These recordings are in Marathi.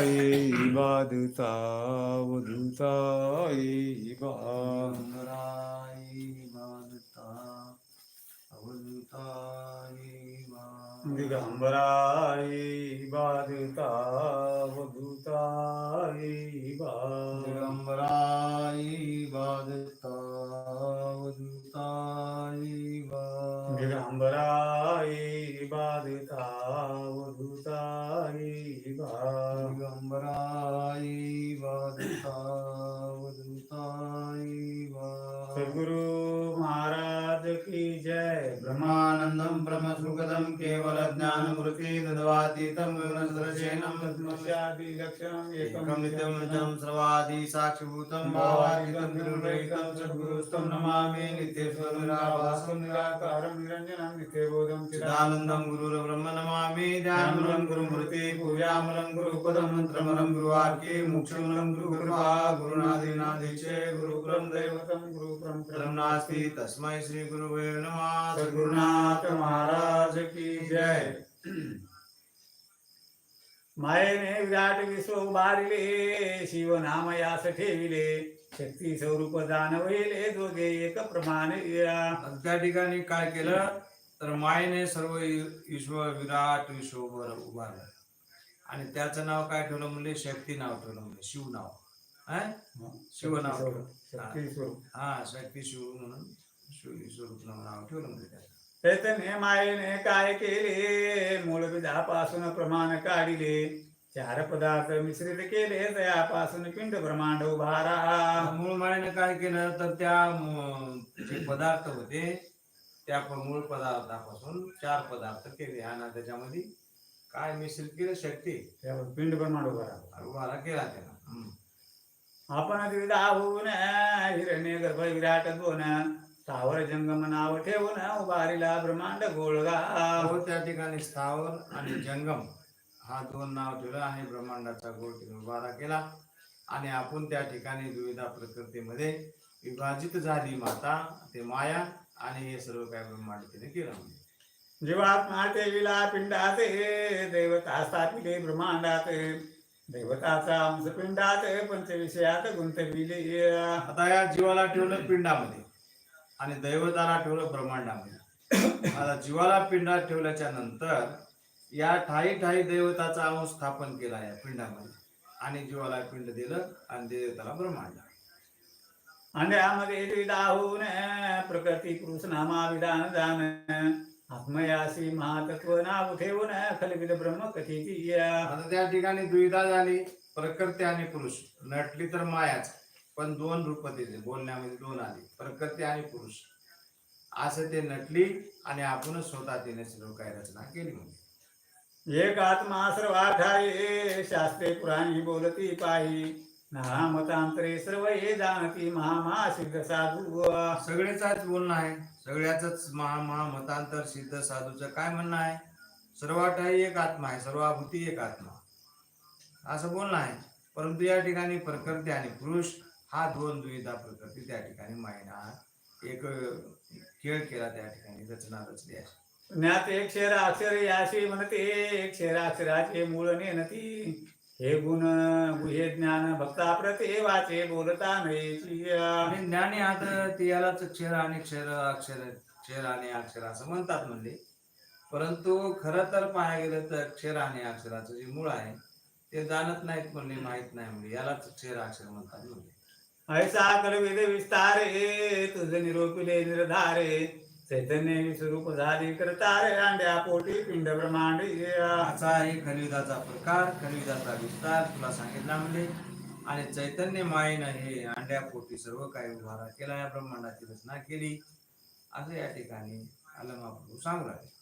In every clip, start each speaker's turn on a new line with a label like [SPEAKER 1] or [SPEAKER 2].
[SPEAKER 1] ये दुता वधुता ये बा
[SPEAKER 2] दिगंबराई बाधता अवधूताई बा
[SPEAKER 1] दिगंबराई दुता वधुताई बा
[SPEAKER 2] दिगंबराई बाधता अवधूताई
[SPEAKER 1] సుఖదం కేవల జ్ఞానమృతి తస్మై
[SPEAKER 2] శ్రీ గురువే నమ సద్గురునాథ
[SPEAKER 1] మహారాజ महाराज की जय। मायेने विराट विश्व उभारिले शिवनाम यास ठेविले शक्ती स्वरूप जाणविले दोघे एक प्रमाण
[SPEAKER 2] त्या ठिकाणी काय केलं? तर मायेने सर्व विश्व विराट विश्वभर उभारलं. आणि त्याचं नाव काय ठेवलं म्हणजे शक्ती नाव ठेवलं म्हणजे शिव नाव. हं? शिव नाव ठेवलं. हा शक्ती शिव म्हणून शिव स्वरूप नाव ठेवलं म्हणजे त्याचं.
[SPEAKER 1] चैतन्य मायेने काय केले? मूळ बिजापासून प्रमाण काढिले. चार पदार्थ मिश्रित केले दयापासून पिंड ब्रह्मांड उभारा.
[SPEAKER 2] मूळ मायेने काय केलं? तर त्या म- जे पदार्थ होते त्या प- मूळ पदार्थापासून चार पदार्थ केले. आणि त्याच्यामध्ये काय मिश्रित केलं? शक्ती.
[SPEAKER 1] त्यावर पिंड ब्रह्मांड उभारा.
[SPEAKER 2] उभारा केला हम्म.
[SPEAKER 1] आपण द्विधा होऊन हिरण्य गर्भ विराट दोन. स्थावर जंगम नाव ठेवून उभारिला ब्रह्मांड गोळगा
[SPEAKER 2] हो त्या ठिकाणी स्थावर आणि जंगम हा दोन नाव ठेवलं आणि ब्रह्मांडाचा ठेवून उभारा केला आणि आपण त्या ठिकाणी द्विधा प्रकृतीमध्ये विभाजित झाली माता ते माया आणि हे सर्व काय ब्रह्मांड तिने केलं
[SPEAKER 1] जीवात्मा ठेविला पिंडात दैवता स्थापिले ब्रह्मांडात दैवताचा अंश पिंडात पंचविषयात गुंतविले
[SPEAKER 2] आता या जीवाला ठेवलं पिंडामध्ये आणि दैवताला ठेवलं ब्रह्मांडामध्ये. आता जीवाला पिंडात ठेवल्याच्या नंतर या ठाई ठाई दैवताचा अंश स्थापन केला या पिंडामध्ये. आणि जीवाला पिंड दिलं आणि देवताला ब्रह्मांड.
[SPEAKER 1] अंड्यामध्ये द्विधा होऊन प्रकृती पुरुष नामा विधान दान. आत्मयासी महातत्व नाव ठेवून खलविद ब्रह्म कथेची
[SPEAKER 2] आता त्या ठिकाणी दुविधा झाली प्रकृती आणि पुरुष. नटली तर मायाच. पण दोन रूप दिले बोलण्यामध्ये दोन आले प्रकृती आणि पुरुष. असं ते नटली आणि आपणच स्वतः तिने सर्व काय रचना केली म्हणजे.
[SPEAKER 1] एक आत्मा सर्वाठाये शास्त्रे पुराणी बोलती पाही. नामतांतरे सर्व हे जाणती महामा सिद्ध साधू
[SPEAKER 2] सगळेचाच बोलणं आहे सगळ्याच महा महा मतांतर सिद्ध साधूचं काय म्हणणं आहे? सर्वाठाही एक आत्मा आहे सर्वाभूती एक आत्मा. असं बोलणं आहे. परंतु या ठिकाणी प्रकृती आणि पुरुष हा दोन द्विधा प्रकृती त्या ठिकाणी मायना. एक खेळ केला त्या ठिकाणी रचना रचली आहे
[SPEAKER 1] ज्ञात एक शेर अक्षर याशी म्हणते एक शेर अक्षराचे मूळ नेनती. हे गुण गुहे ज्ञान भक्ता प्रते वाचे बोलता
[SPEAKER 2] आणि ज्ञानी आता ते यालाच क्षर आणि क्षर अक्षर क्षर आणि अक्षर असं म्हणतात म्हणजे परंतु खरं तर पाहायला गेलं तर अक्षर आणि अक्षराचं जे मूळ आहे ते जाणत नाहीत म्हणले माहीत नाही म्हणजे यालाच अक्षर अक्षर म्हणतात म्हणजे
[SPEAKER 1] ऐसा कलविद विस्तारे तुझ निरोपिले निर्धारे। चैतन्य विस्वरूप झाली करतारे अंड्या पोटी पिंड ब्रह्मांड
[SPEAKER 2] असा आहे खलिदाचा प्रकार खलिदाचा विस्तार तुला सांगितला म्हणजे. आणि चैतन्य मायेनं हे अंड्या पोटी सर्व काही उभारा केला या ब्रह्मांडाची रचना केली. असं या ठिकाणी आलं महाप्रभू सांगू लागले.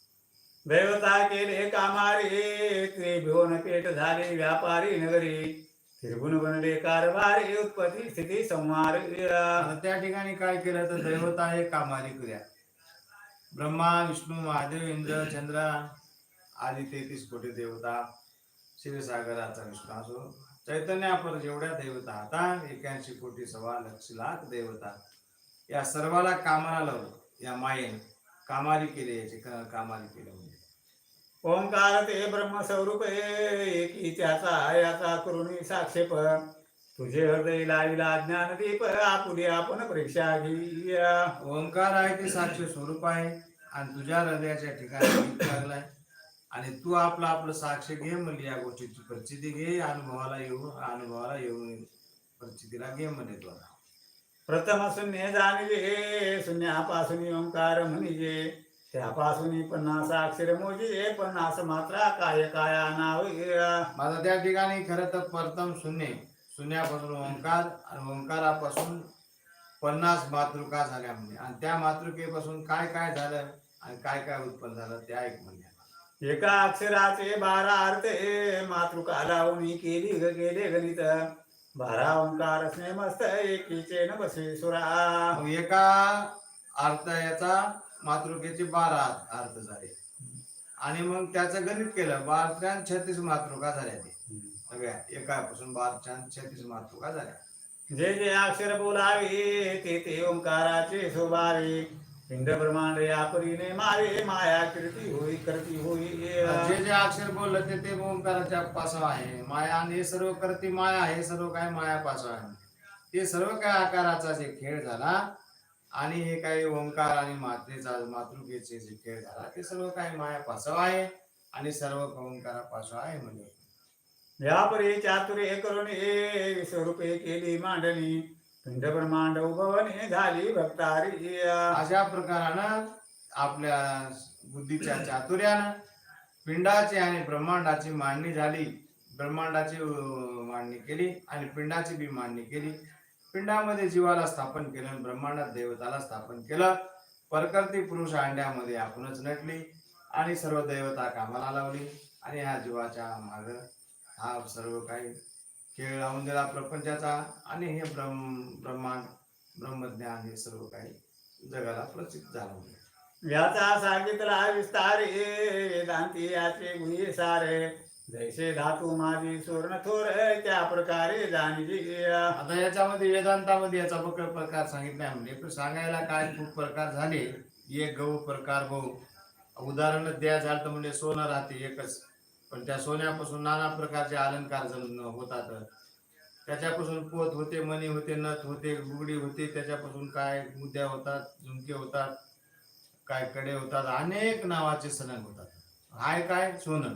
[SPEAKER 1] देवता केले कामारे ते भिवून पेट झाले व्यापारी नगरी. त्रिगुण बनले कारभार उत्पत्ती स्थिती संहार
[SPEAKER 2] आता त्या ठिकाणी काय केलं तर दैवता हे कामारी क्रिया ब्रह्मा विष्णू महादेव इंद्र चंद्र आदी तेहतीस कोटी देवता क्षीरसागराचा विष्णू असो. चैतन्यापर जेवढ्या देवता आता एक्याऐंशी कोटी सव्वा लक्ष लाख देवता. या सर्वाला कामाला लावलं या मायेने. कामारी केली याची कामाली कामारी केली
[SPEAKER 1] ओंकार ते ब्रह्मस्वरूप एकी त्याचा याचा करून साक्षेप. तुझे हृदय लाविला ज्ञानदीप आपुली आपण परीक्षा घेऊया.
[SPEAKER 2] ओंकार आहे ते साक्ष स्वरूप आहे आणि तुझ्या हृदयाच्या ठिकाणी लागलाय. आणि तू आपलं आपलं साक्ष घे म्हणजे या गोष्टीची परिस्थिती घे अनुभवाला येऊ अनुभवाला येऊन परिस्थितीला घे म्हणजे तू आता.
[SPEAKER 1] प्रथम शून्य जाणले शून्यापासून ओंकार म्हणजे. त्यापासून पन्नास अक्षर मोजे पन्नास मात्रा काय काया नाव
[SPEAKER 2] माझं त्या ठिकाणी खरं तर प्रथम शून्य शून्यापासून ओंकार आणि ओंकारापासून पन्नास मातृका झाल्या म्हणजे. आणि त्या मातृकेपासून काय काय झालं आणि काय काय उत्पन्न झालं ते ऐक म्हणजे.
[SPEAKER 1] एका अक्षराचे बारा अर्थ मातृका लावून केली ग गेले गणित. बारा ओंकार असणे मस्त एकीचे न बसे सुरा.
[SPEAKER 2] मग एका अर्थ याचा मातृकेचे बारा अर्थ झाले. आणि मग त्याचं गणित केलं बारा छत्तीस मातृका झाल्या ते. सगळ्या. एकापासून बारा छत्तीस मातृका झाल्या.
[SPEAKER 1] जे जे अक्षर बोलावे ते ते ओंकाराचे शोभावे. पिंड ब्रह्मांड या परीने मारे माया कीर्ती होई करती होई
[SPEAKER 2] जे जे अक्षर बोललं ते ते ओंकाराच्या पासव आहे. माया आणि हे सर्व करती माया हे सर्व काय माया पासव आहे? ते सर्व काय आकाराचा जे खेळ झाला आणि हे काही ओंकार आणि मात्रेचा मातृकेचे जे खेळ झाला ते सर्व काय माया पासव आहे आणि सर्व ओंकारा पासव आहे म्हणजे.
[SPEAKER 1] या परी चातुर्य करून हे विश्वरूपे केली मांडणी. पिंड ब्रह्मांड उभवणे झाली भक्तारी.
[SPEAKER 2] अशा प्रकारानं आपल्या बुद्धीच्या चातुर्यानं पिंडाची आणि ब्रह्मांडाची मांडणी झाली. ब्रह्मांडाची मांडणी केली आणि पिंडाची बी मांडणी केली. पिंडामध्ये जीवाला स्थापन केलं आणि ब्रह्मांडात देवताला स्थापन केलं. परकर्ती पुरुष अंड्यामध्ये आपणच नटली आणि सर्व देवता कामाला लावली. आणि ह्या जीवाच्या माग हा सर्व काही खेळ लावून दिला प्रपंचाचा. आणि हे ब्रह्म ब्रह्मांड ब्रह्मज्ञान हे सर्व काही जगाला प्रसिद्ध झालं.
[SPEAKER 1] याचा सांगितला विस्तारे वेदांती याचे गुणी सारे. जैसे धातू माझी सुवर्ण थोर त्या प्रकारे जाणली
[SPEAKER 2] आता याच्यामध्ये वेदांतामध्ये याचा बघ प्रकार सांगितला म्हणजे पण सांगायला काय खूप प्रकार झाले? एक गहू प्रकार गहू. उदाहरण द्यायचं झालं तर म्हणजे सोनं राहते एकच. पण त्या सोन्यापासून नाना प्रकारचे अलंकार होतात. त्याच्यापासून पोत होते मणी होते नथ होते गुगडी होते. त्याच्यापासून काय मुद्द्या होतात झुमके होतात काय कडे होतात अनेक नावाचे सणन होतात. हाय काय? सोनं.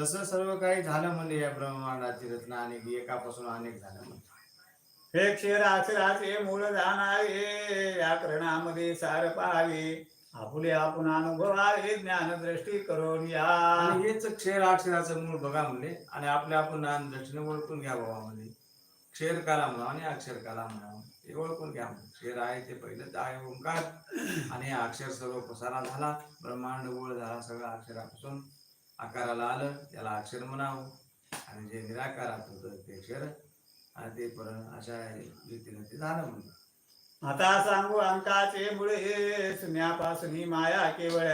[SPEAKER 2] तसं सर्व काही झालं म्हणजे या ब्रह्मांडाची रचना अनेक एकापासून अनेक झालं म्हणजे.
[SPEAKER 1] हे क्षीर अक्षराचे मूळ जाणावे व्याकरणामध्ये सार पाहावे आपुले आपण अनुभवावे ज्ञान दृष्टी करून या.
[SPEAKER 2] आणि हेच क्षीर अक्षराचं मूळ बघा म्हणले आणि आपल्या आपण ज्ञान दृष्टीने ओळखून घ्या बाबा म्हणजे. क्षीर काला म्हणा आणि अक्षर काला म्हणा हे ओळखून घ्या क्षीर आहे ते पहिलं आहे ओंकार. आणि अक्षर सर्व पसारा झाला. ब्रह्मांड गोळ झाला सगळं अक्षरापासून. आकाराला आलं त्याला अक्षर म्हणावं. आणि जे निराकारात होतं ते अक्षर आणि ते परत अशा रीतीने ते झालं म्हणजे
[SPEAKER 1] आता सांगू अंकाचे मुळे शून्यापासून माया केवळ.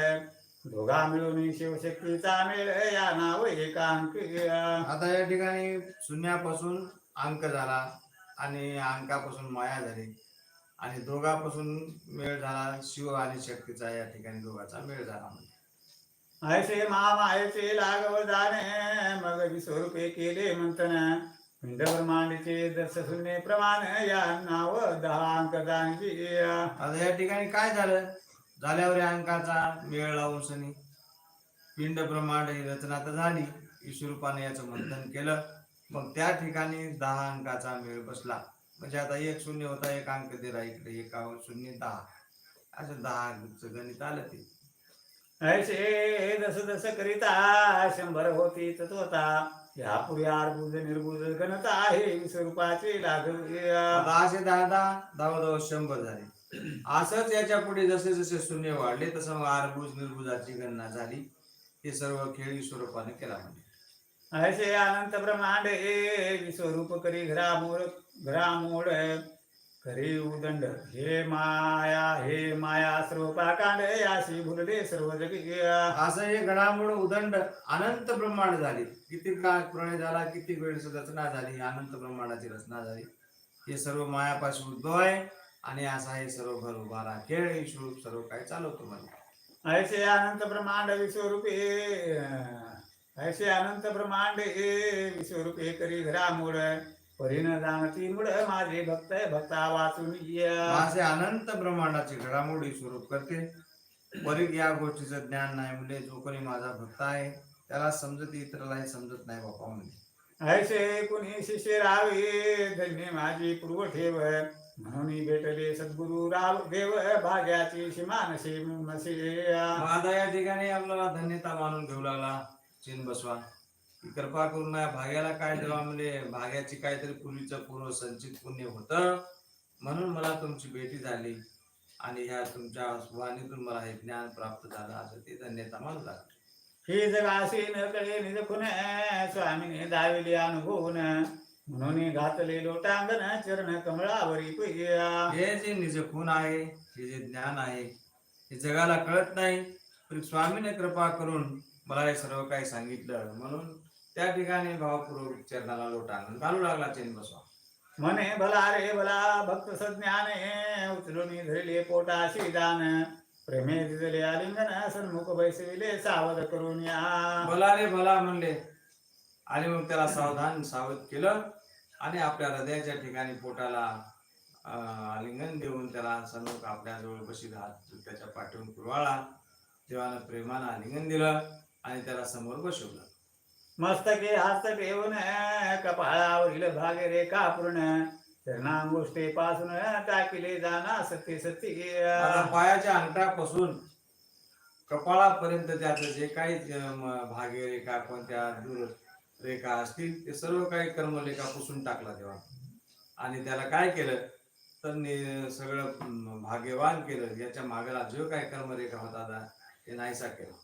[SPEAKER 1] दोघा मिळून शिवशक्तीचा मेळ या नाव एकांक
[SPEAKER 2] आता या ठिकाणी शून्यापासून अंक झाला आणि अंकापासून माया झाली. आणि दोघापासून मेळ झाला शिव आणि शक्तीचा या ठिकाणी दोघाचा मेळ झाला म्हणजे
[SPEAKER 1] ऐसे मामायचे लागव जाणे. मग विस्वरूपे केले मंथन. पिंड ब्रह्मांडचे दर्श शून्य प्रमाण या नाव दहा अंक जाणची.
[SPEAKER 2] आता या ठिकाणी काय झालं? झाल्यावर या अंकाचा मेळ लावून सनी पिंड ब्रह्मांड ही रचना तर झाली. विश्वरूपाने याचं मंथन केलं. मग त्या ठिकाणी दहा अंकाचा मेळ बसला. म्हणजे आता एक शून्य होता एक अंक दिला. इकडे एक शून्य दहा. असं दहा अंकचं गणित आलं ते.
[SPEAKER 1] ऐसे दस दस करिता शंभर होती तत्वता या पुढे अर्बुज निर्बुज गणता आहे
[SPEAKER 2] असे दहा दहा दहा दहा शंभर झाले. असंच याच्यापुढे जसे जसे शून्य वाढले तसं मग आरबुज निर्बुजाची गणना झाली. हे सर्व खेळी स्वरूपाने केला म्हणजे
[SPEAKER 1] ऐसे अनंत ब्रह्मांड हे विश्वरूप करी घरामोड घरामोड. करी उदंड. हे माया हे माया सर्व पाकांड याशी भुलले सर्व जगी
[SPEAKER 2] असं हे घडामोड उदंड अनंत ब्रह्मांड झाली. किती काळ प्रळय झाला किती वेळ रचना झाली अनंत ब्रह्मांडाची रचना झाली. हे सर्व मायापासून उद्भव आहे आणि असा हे सर्व भर उभारा खेळ ईश्वर सर्व काही चालवतो म्हणजे
[SPEAKER 1] ऐसे अनंत ब्रह्मांड विश्वरूपे ऐसे अनंत ब्रह्मांड हे विश्वरूपे करी घरामूळ परिण जाणती मुळ माझे भक्त भक्ता वाचून या
[SPEAKER 2] असे अनंत ब्रह्मांडाची घडामोडी स्वरूप करते. परीक या गोष्टीचं ज्ञान नाही म्हणजे जो कोणी माझा भक्त आहे. त्याला समजत इतरालाही समजत नाही बापा म्हणजे
[SPEAKER 1] ऐसे कुणी शिष्य रावे धन्य माझी पूर्व ठेव म्हणून भेटले सद्गुरु राव देव भाग्याची मसे
[SPEAKER 2] मग आता या ठिकाणी आपल्याला धन्यता मानून घेऊ लागला. चिन बसवा. की कृपा करून भाग्याला काय देवा म्हणजे भाग्याची काहीतरी पूर्वीचं पूर्व संचित पुण्य होतं म्हणून मला तुमची भेटी झाली आणि ह्या तुमच्या वाणीतून मला हे ज्ञान प्राप्त झालं. असं ते धन्यता लागले
[SPEAKER 1] हे जगाशी न कळे निज खुन स्वामीने दाविले अनुभवून म्हणून घातले लोटांगण चरण कमळावरी पैया
[SPEAKER 2] हे जे निज खून आहे हे जे ज्ञान आहे हे जगाला कळत नाही पण स्वामीने कृपा करून मला हे सर्व काही सांगितलं. म्हणून त्या ठिकाणी भावपूर्वक चरणाला लोटांगण. घालू लागला चेन बसवा.
[SPEAKER 1] म्हणे भला रे भला भक्त सज्ञाने उचलून धरले पोटाशी दान. प्रेमे दिले आलिंगन सन्मुख बैसविले सावध करून या.
[SPEAKER 2] भला रे भला म्हणले. आणि मग त्याला सावधान सावध केलं आणि आपल्या हृदयाच्या ठिकाणी पोटाला आलिंगन देऊन त्याला सन्मुख आपल्या जवळ बशी हात त्याच्या पाठवून कुरवाळा देवानं प्रेमानं आलिंगन दिलं आणि त्याला समोर बसवलं.
[SPEAKER 1] मस्तके हात ठेवून कपाळावरील भागे रेखा पूर्ण. चरणांगोष्टे पासून टाकिले जाना सत्य सत्य.
[SPEAKER 2] पायाच्या अंगठापासून कपाळापर्यंत त्याचं जे काही भागे रेखा कोणत्या दूर रेखा असतील ते सर्व काही कर्मरेखा पुसून टाकला तेव्हा. आणि त्याला काय केलं? तर सगळं भाग्यवान केलं. याच्या मागेला जो काही कर्मरेखा होता ते नाहीसा केला.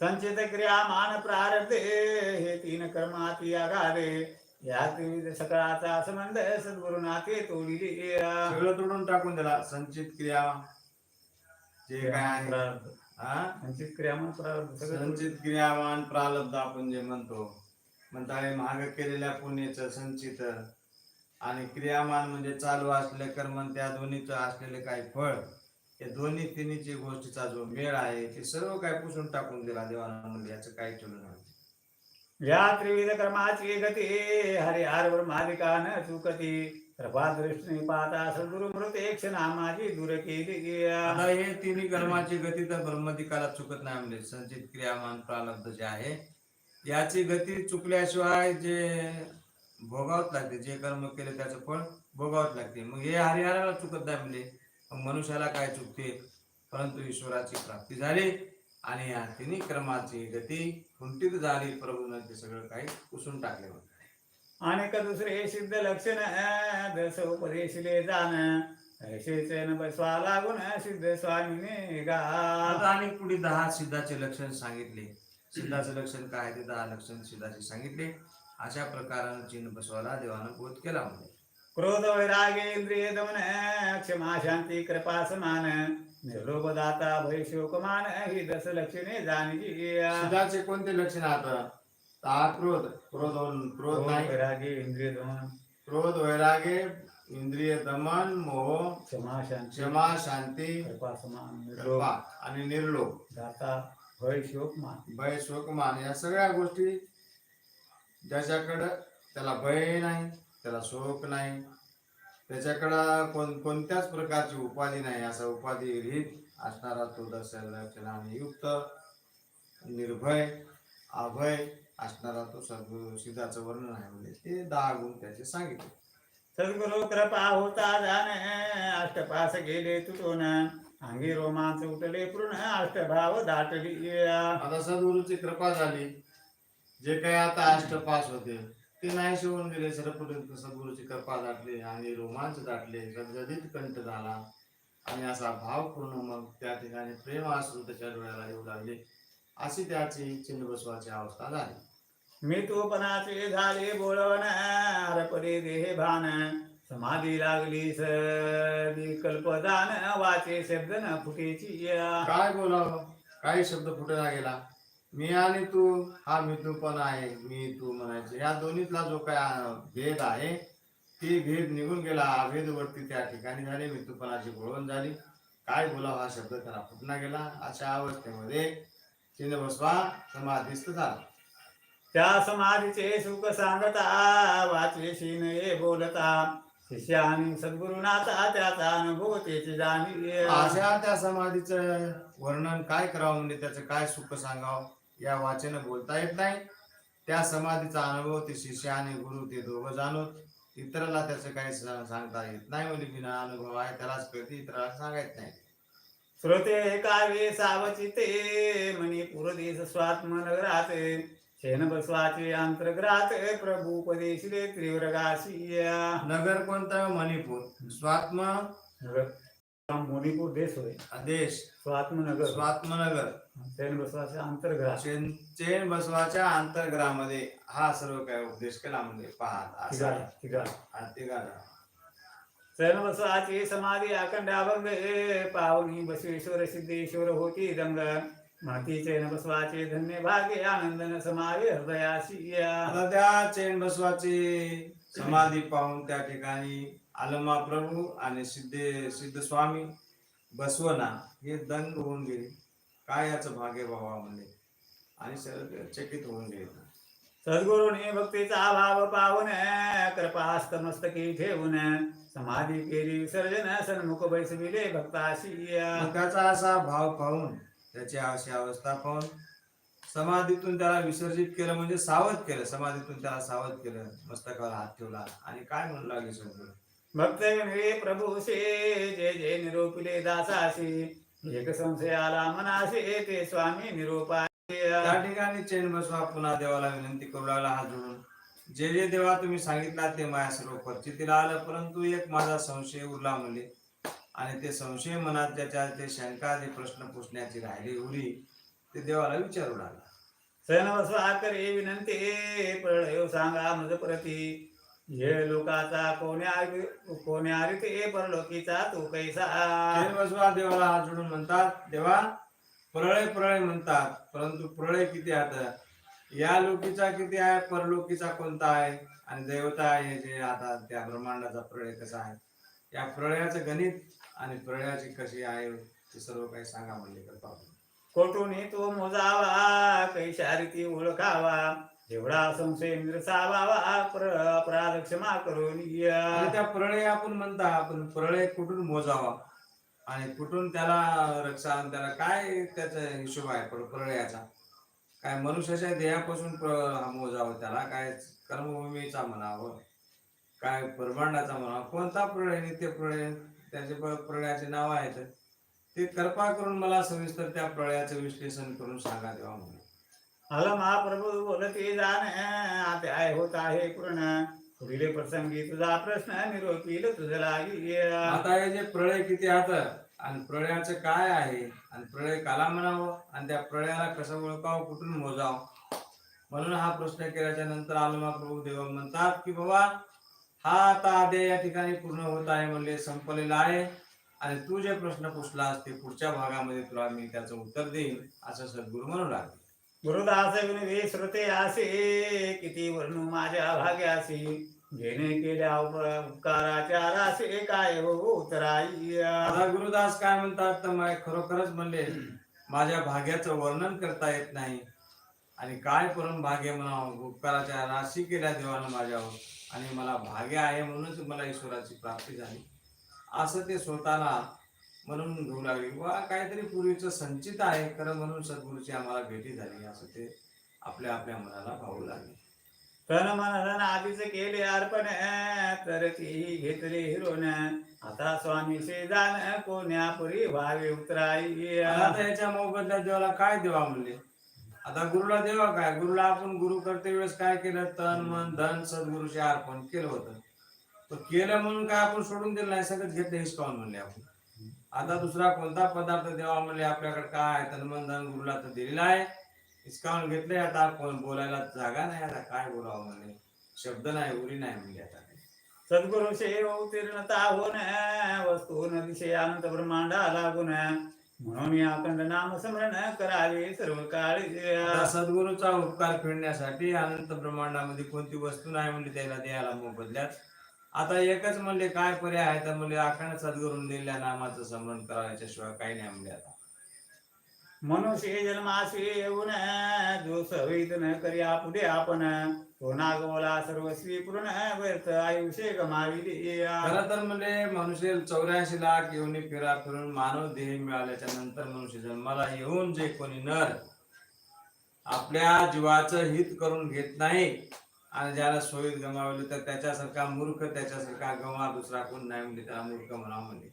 [SPEAKER 1] संचित क्रिया मान प्रारब्धे हे तीन कर्माती आघादे. यात विविध सकळाचा संबंध सद्गुरुनाथे तोडिले
[SPEAKER 2] सगळं तोडून टाकून दिला संचित क्रिया जे काय आहे.
[SPEAKER 1] प्रारब्ध.
[SPEAKER 2] हा?
[SPEAKER 1] संचित क्रिया मान प्रारब्ध. सगळं
[SPEAKER 2] संचित क्रियावान प्रालब्ध आपण जे म्हणतो म्हणताय महाग केलेल्या पुण्याचं संचित आणि क्रियामान म्हणजे चालू असलेले कर्म त्या दोन्हीचं असलेले काही फळ. हे दोन्ही तिन्हीची गोष्टीचा जो मेळ आहे ते सर्व काय पुसून टाकून दिला देवाना म्हणजे याचं काही ठेवलं नाही.
[SPEAKER 1] या त्रिविध कर्माची गती हरे आरवर मालिका न चुकती दृष्टीने पाहता सद्गुरु मृत क्षणा माझी दूर केली
[SPEAKER 2] आता हे तिन्ही कर्माची गती तर ब्रह्मदिकाला चुकत नाही म्हणजे संचित क्रियामान प्रालब्ध जे आहे याची गती चुकल्याशिवाय जे भोगावत लागते. जे कर्म केले त्याचं फळ भोगावत लागते. मग हे हरिहराला चुकत नाही म्हणजे मग मनुष्याला काय चुकते? परंतु ईश्वराची प्राप्ती झाली आणि या तिन्ही कर्माची गती कुंठित झाली. प्रभूनं ते सगळं काही पुसून टाकले म्हणते
[SPEAKER 1] अनेक दुसरे सिद्ध लक्षण दस उपदेशले जाण. ऐसेच न बसवा लागून सिद्ध स्वामीने गा
[SPEAKER 2] आणि पुढे दहा सिद्धाचे लक्षण सांगितले. सिद्धाचं लक्षण काय? ते दहा लक्षण सिद्धाचे सांगितले. अशा प्रकारानं चिन्ह बसवाला देवानं बोध केला म्हणजे
[SPEAKER 1] क्रोध वैरागे इंद्रिय दमन क्षमा शांती कृपा समान। निर्लोभ दाता भय शोकमान ही दस लक्षणे जाणगी
[SPEAKER 2] सिद्धाचे कोणते लक्षण आता हा क्रोध क्रोध क्रोध नाही.
[SPEAKER 1] वैरागे इंद्रिय दमन
[SPEAKER 2] क्रोध वैरागे इंद्रिय दमन मोह।
[SPEAKER 1] क्षमा शांती।
[SPEAKER 2] क्षमा शांती।
[SPEAKER 1] कृपा समान निर्लोभ।
[SPEAKER 2] कृपा आणि निर्लोभ।
[SPEAKER 1] दाता भय शोकमान।
[SPEAKER 2] भय शोकमान या सगळ्या गोष्टी ज्याच्याकडं त्याला भय नाही. त्याला शोक नाही. त्याच्याकडं कोण कोणत्याच प्रकारची उपाधी नाही. असा उपाधी रहित असणारा तो दर्शनाने युक्त निर्भय अभय असणारा तो सद्गुरु सिद्धाचं वर्णन आहे म्हणजे ते दहा गुण त्याचे सांगितले.
[SPEAKER 1] सद्गुरु कृपा होता जाणे अष्टपास गेले तुटून. अंगी रोमांच उठले पूर्ण अष्टभाव दाटली.
[SPEAKER 2] आता सद्गुरूची कृपा झाली. जे काही आता अष्टपास होते ते नाही शिवून गेले सर्वपर्यंत सद्गुरूची कृपा दाटली आणि रोमांच दाटले गदगदित कंठ झाला. आणि असा भावपूर्ण मग त्या ठिकाणी प्रेम आसरू त्याच्या डोळ्याला येऊ लागले. अशी त्याची चिन्ह बसवाची अवस्था झाली.
[SPEAKER 1] मी तूपणाचे झाले बोलवण हरपरे देह भान. समाधी लागली सदी कल्पदान वाचे शब्द न फुटेची
[SPEAKER 2] काय बोलावं? काही शब्द फुटला गेला. मी आणि तू हा मी तू पण आहे मी तू म्हणायचे. या दोन्हीतला जो काय भेद आहे ती भेद निघून गेला. हा भेद वरती त्या ठिकाणी झाले मी तुपणाची बोळवण झाली. काय बोलावा हा शब्द त्याला फुटला गेला. अशा अवस्थेमध्ये चिन्ह बसवा समाधीस्थ झाला.
[SPEAKER 1] त्या समाधीचे सुख सांगता वाचेशी नये बोलता. शिष्यानी सद्गुरुनाथा त्याचा अनुभव त्याची जाणी
[SPEAKER 2] अशा त्या समाधीचं वर्णन काय करावं म्हणजे त्याचं काय सुख सांगावं? या वाचन बोलता येत नाही. त्या समाधीचा अनुभव ते शिष्य आणि गुरु ते दोघं जाणवत इतराला त्याचं काही सांगता येत नाही म्हणजे बिना अनुभव आहे त्यालाच कळते इतराला सांगायत नाही.
[SPEAKER 1] श्रोते कावे सावचिते मनी पुरदेश स्वात्मनगरात शेन बसवाचे अंतर्ग्रात प्रभू उपदेशिले त्रिव्रगाशी
[SPEAKER 2] नगर कोणतं मणिपूर. स्वात्म?
[SPEAKER 1] मणिपूर देश होय.
[SPEAKER 2] देश.
[SPEAKER 1] स्वात्मनगर.
[SPEAKER 2] स्वात्मनगर.
[SPEAKER 1] शेन बसवाचे अंतर्ग्रात
[SPEAKER 2] चेन चेन बसवाच्या अंतर्ग्रामध्ये हा सर्व काय उपदेश केला म्हणजे पहा हा.
[SPEAKER 1] चैन बसवाची समाधी अखंड अभंग पावनी बसवेश्वर सिद्धेश्वर होती दंग. माती चैन बसवाचे धन्य भागे आनंदन समावे हृदयाशी
[SPEAKER 2] त्या चैन बसवाची समाधी पाहून त्या ठिकाणी आलमा प्रभू आणि सिद्धे सिद्ध स्वामी बसवना हे दंग होऊन गेले. काय याचं भाग्य बाबा म्हणजे आणि सर्व चकित होऊन गेले.
[SPEAKER 1] सद्गुरुने भक्तीचा भाव पाहून कृपास्त मस्तकी ठेवून समाधी केली विसर्जन सन्मुख बैसविले भक्ताशी.
[SPEAKER 2] त्याचा असा भाव पाहून त्याची अशी अवस्था पाहून समाधीतून त्याला विसर्जित केलं म्हणजे सावध केलं. समाधीतून त्याला सावध केलं मस्तकावर हात ठेवला आणि काय म्हणू लागले सद्गुरू?
[SPEAKER 1] भक्त गणवे प्रभूशे जय जय निरोपिले दासाशी. एक संशय आला मनाशी ते स्वामी निरोपाशी
[SPEAKER 2] त्या ठिकाणी चैन बसवा पुन्हा देवाला विनंती करू लागला हात जोडून. जे जे देवा तुम्ही सांगितला ते माझ्या सर्व परिचितीला आलं परंतु एक माझा संशय उरला म्हणले आणि ते संशय मनात ज्याच्या ते शंका ते प्रश्न पुसण्याची राहिली उरी ते देवाला विचारू लागला.
[SPEAKER 1] सैन बसवा करे विनंती प्रळय सांगा मज प्रती हे लोकाचा कोण्या कोण्या रीते परलोकीचा तू कैसा?
[SPEAKER 2] चैन बसवा देवाला हात जोडून म्हणतात देवा प्रळय प्रळय म्हणतात परंतु प्रळय किती आता? या लोकीचा किती आहे परलोकीचा कोणता आहे? आणि देवता आहे जे आता त्या ब्रह्मांडाचा प्रळय कसा आहे? या प्रळयाचं गणित आणि प्रळयाची कशी आहे ते सर्व काही सांगा म्हणले पाहू.
[SPEAKER 1] कोटून तो मोजावा कैशा रीती ओळखावा. एवढा संशय निरसावा प्र अपराध क्षमा करून
[SPEAKER 2] आणि त्या प्रळय आपण म्हणता आपण प्रळय कुठून मोजावा? आणि कुठून त्याला रक्षा आणि त्याला काय त्याचा हिशोब आहे प्र- प्रळयाचा? काय मनुष्याच्या देहापासून प्र- मोजावं त्याला? काय कर्मभूमीचा म्हणावं? काय ब्रह्मांडाचा म्हणावं? कोणता प्रळय नित्य प्रळय त्याचे प्रळयाचे नाव आहेत. ते कृपा करून मला सविस्तर त्या प्रळयाचं विश्लेषण करून सांगा देवा म्हणून.
[SPEAKER 1] आला महाप्रभू बोलते जाण अध्याय होत आहे पूर्ण। पुढील प्रसंगी तुझा प्रश्न निरोपील तुझ लागी
[SPEAKER 2] आता हे जे प्रळय किती आता आणि प्रळयाचं काय आहे? आणि प्रळय काला म्हणावं? आणि त्या प्रळयाला कसं ओळखावं? कुठून मोजावं? म्हणून हा प्रश्न केल्याच्यानंतर आलमा प्रभू देव म्हणतात की बाबा हा आता आद्या या ठिकाणी पूर्ण होत आहे म्हणले संपलेला आहे. आणि तू जे प्रश्न पुसलास ते पुढच्या भागामध्ये तुला मी त्याचं उत्तर देईन असं सद्गुरू म्हणू लागले.
[SPEAKER 1] विनवे श्रोते आसे किती वर्णू माझ्या भाग्यासी. घेणे केल्या उपकाराच्या रासे काय हो उतराई
[SPEAKER 2] आता गुरुदास काय म्हणतात तर मला खरोखरच म्हणले माझ्या भाग्याचं वर्णन करता येत नाही. आणि काय करून भाग्य म्हणावं? उपकाराच्या राशी केल्या देवानं माझ्यावर. आणि मला भाग्य आहे म्हणूनच मला ईश्वराची प्राप्ती झाली. असं ते स्वतःला म्हणून घेऊ लागले. वा काहीतरी पूर्वीचं संचित आहे खरं म्हणून सद्गुरूची आम्हाला भेटी झाली असं ते आपल्या आपल्या मनाला पाहू लागले.
[SPEAKER 1] तन मन धन आधीच केले अर्पण तर तेही घेतले हिरोन. आता स्वामी जाण कोण्या पुरी व्हावे उतराई.
[SPEAKER 2] आता याच्या मोबदल्यात देवाला काय देवा म्हणले? आता गुरुला देवा काय? गुरुला आपण गुरु करते वेळेस काय केलं? तन मन धन सद्गुरुचे अर्पण केलं होतं. तो केलं म्हणून काय आपण सोडून दिलं? नाही सगळं घेतलं हिसकावून म्हणले आपण. आता दुसरा कोणता पदार्थ देवा म्हणले आपल्याकडे काय आहे? तन मन धन गुरुला तर दिलेला आहे. हिसकावून घेतलंय आता कोण बोलायला जागा नाही आता काय बोलावं म्हणले शब्द नाही उरी नाही म्हणले आता.
[SPEAKER 1] सद्गुरु सेव उत्तीर्णता होन वस्तू दिशे अनंत ब्रह्मांडा लागून म्हणून या अखंड नाम स्मरण करावे सर्व काळी.
[SPEAKER 2] सद्गुरूचा उपकार फेडण्यासाठी अनंत ब्रह्मांडामध्ये कोणती वस्तू नाही म्हणजे त्याला द्यायला मोबदल्यात. आता एकच म्हणले काय पर्याय आहे? तर म्हणले अखंड सद्गुरून दिलेल्या नामाचं स्मरण करायच्याशिवाय काही नाही म्हणले आता.
[SPEAKER 1] मनुष्य जन्माशी येऊन जो सवित न करी पुढे आपण. तो नागवला सर्वस्वी पूर्ण व्यर्थ आयुष्य गमाविली.
[SPEAKER 2] खरं तर म्हणजे मनुष्य चौऱ्याऐंशी लाख येऊन फिरा फिरून मानव देह मिळाल्याच्या नंतर मनुष्य जन्माला येऊन जे कोणी नर आपल्या जीवाचं हित करून घेत नाही आणि ज्याला सोयीत गमावले तर त्याच्यासारखा मूर्ख त्याच्यासारखा गमा दुसरा कोण नाही म्हणजे त्याला मूर्ख म्हणा म्हणजे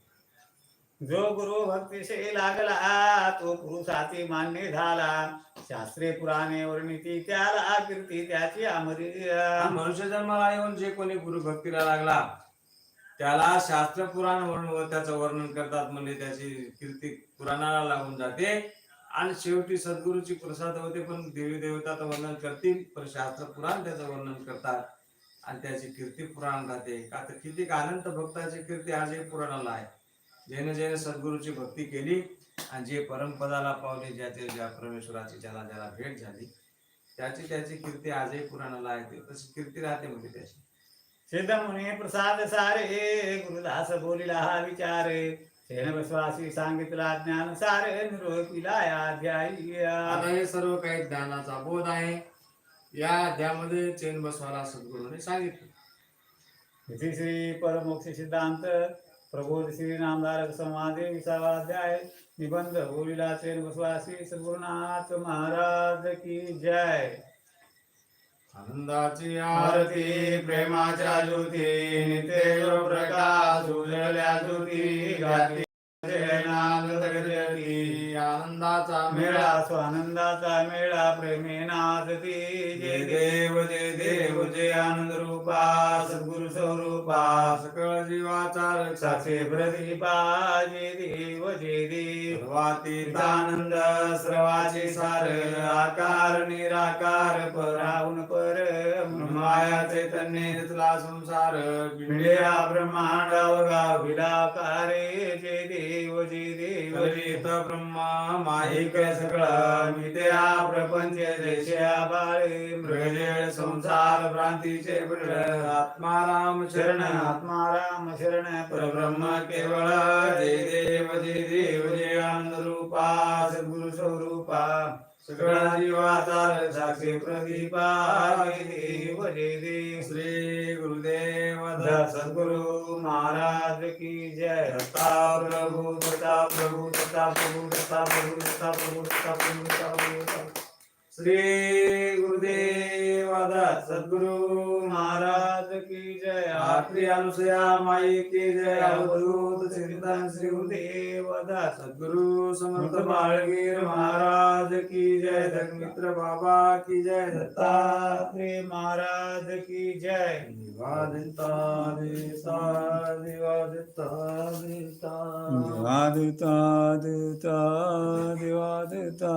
[SPEAKER 1] जो गुरु भक्तीशी लागला तो पुरुषाती मान्य झाला. शास्त्रे पुराणे वर्णिती त्याला कीर्ती त्याची अमरी
[SPEAKER 2] मनुष्य जन्माला येऊन जे कोणी गुरु भक्तीला लागला त्याला शास्त्र पुराण व त्याचं वर्णन करतात म्हणजे त्याची कीर्ती पुराणाला लागून जाते. आणि शेवटी सद्गुरूची प्रसाद होते पण देवी देवताचं वर्णन करतील पण शास्त्र पुराण त्याचं वर्णन करतात. आणि त्याची कीर्ती पुराण राहते. का तर किती अनंत भक्ताची कीर्ती आजही पुराणाला आहे. ज्याने ज्याने सद्गुरूची भक्ती केली आणि जे परमपदाला पावले ज्याचे ज्या परमेश्वराची ज्याला ज्याला भेट झाली त्याची त्याची कीर्ती आजही पुराणाला आहे. तशी कीर्ती राहते म्हणजे त्याची.
[SPEAKER 1] सिद्ध मुनी प्रसाद सारे गुरुदास बोलिला हा विचार. सेन विश्वासी सांगितला ज्ञान सारे
[SPEAKER 2] आता हे सर्व काही ज्ञानाचा बोध आहे. या अध्यामध्ये चैन बसवायला सद्गुरूने सांगितलं.
[SPEAKER 1] इथे श्री परमोक्ष सिद्धांत प्रबोध श्री नामधारक संवादे विसावा अध्याय निबंध बोलिला चैन बसवासी सद्गुरुनाथ महाराज की जय.
[SPEAKER 2] आनंदाची
[SPEAKER 1] आरती प्रेमाच्या ज्योती नित्य प्रकाश उजळल्या ज्योती घातली नाद जगती
[SPEAKER 2] आनंदाचा
[SPEAKER 1] मेळा स्वानंदाचा मेळा प्रेमे नाचती जय. देव जय देव जय आनंद साक्षी प्रदीपा जय देव जय देव
[SPEAKER 2] सर्वातीत
[SPEAKER 1] आनंद स्रवाचे सार आकार निराकार पराहुन पर माया चैतन्य
[SPEAKER 2] इथला संसार
[SPEAKER 1] मिळ्या ब्रह्मांडावगा विलाकारे जय देव जय देव.
[SPEAKER 2] कलित ब्रह्मा माहिक
[SPEAKER 1] सगळा मित्या प्रपंच देशा बाळे मृगजळ संसार भ्रांतीचे
[SPEAKER 2] आत्माराम
[SPEAKER 1] शरण आत्मा राम शरण परब्रह्म केवळ जय देव जय देव जय आनंद रूपा सद्गुरु स्वरूपा सगळा साक्षी प्रदीपा जय देव जय देव
[SPEAKER 2] श्री गुरुदेव
[SPEAKER 1] सद्गुरु महाराज की जय दत्ता प्रभु दत्ता प्रभु दत्ता प्रभु दत्ता प्रभु दत्ता प्रभु प्रभु प्रभु श्री गुरुदेव सद्गुरु महाराज की जय। आखरी अनुसया माई की जय। अवधूत चिंतन श्री गुरुदेव
[SPEAKER 2] सद्गुरु समर्थ
[SPEAKER 1] बाळगीर महाराज की जय।
[SPEAKER 2] मित्र बाबा की जय।
[SPEAKER 1] दत्तात्रेय महाराज की जय।
[SPEAKER 2] दिवादिता देता दिवादिता दिता
[SPEAKER 1] दिवादिता देता देता